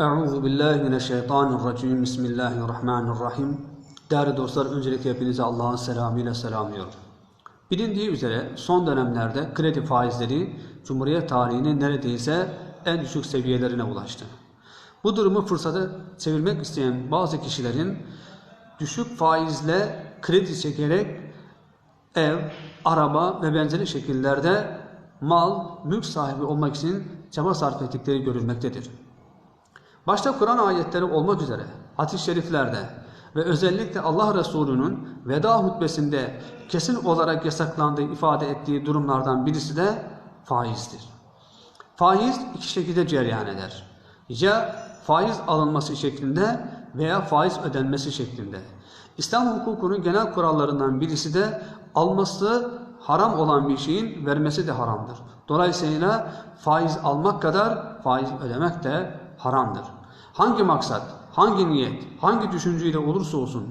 Euzu billahi mineşşeytanirracim. Bismillahirrahmanirrahim. Değerli dostlar, öncelikle hepinize Allah'ın selamıyla selamlıyorum. Bilindiği üzere son dönemlerde kredi faizleri Cumhuriyet tarihinin neredeyse en düşük seviyelerine ulaştı. Bu durumu fırsata çevirmek isteyen bazı kişilerin düşük faizle kredi çekerek ev, araba ve benzeri şekillerde mal, mülk sahibi olmak için çaba sarf ettikleri görülmektedir. Başta Kur'an ayetleri olmak üzere hadis-i şeriflerde ve özellikle Allah Resulü'nün veda hutbesinde kesin olarak yasaklandığı ifade ettiği durumlardan birisi de faizdir. Faiz iki şekilde cereyan eder. Ya faiz alınması şeklinde veya faiz ödenmesi şeklinde. İslam hukukunun genel kurallarından birisi de alması haram olan bir şeyin vermesi de haramdır. Dolayısıyla faiz almak kadar faiz ödemek de haramdır. Hangi maksat, hangi niyet, hangi düşünceyle olursa olsun,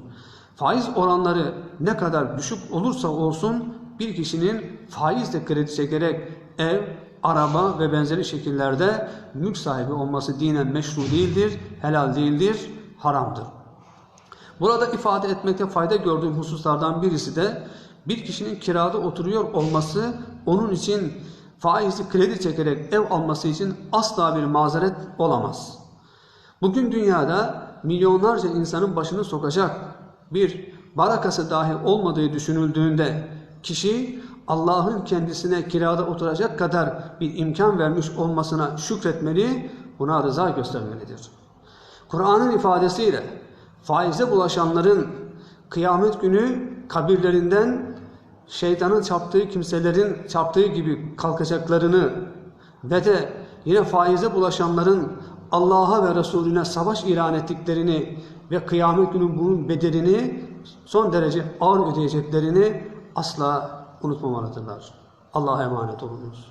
faiz oranları ne kadar düşük olursa olsun bir kişinin faizle kredi çekerek ev, araba ve benzeri şekillerde mülk sahibi olması dinen meşru değildir, helal değildir, haramdır. Burada ifade etmekte fayda gördüğüm hususlardan birisi de bir kişinin kirada oturuyor olması onun için faizli kredi çekerek ev alması için asla bir mazeret olamaz. Bugün dünyada milyonlarca insanın başını sokacak bir barakası dahi olmadığı düşünüldüğünde kişi Allah'ın kendisine kirada oturacak kadar bir imkan vermiş olmasına şükretmeli, buna rıza göstermelidir. Kur'an'ın ifadesiyle faize bulaşanların kıyamet günü kabirlerinden şeytanın çaptığı kimselerin çaptığı gibi kalkacaklarını ve de yine faize bulaşanların Allah'a ve Resulüne savaş ilan ettiklerini ve kıyamet günü bunun bedelini son derece ağır ödeyeceklerini asla unutmamalıdırlar. Allah'a emanet olunuz.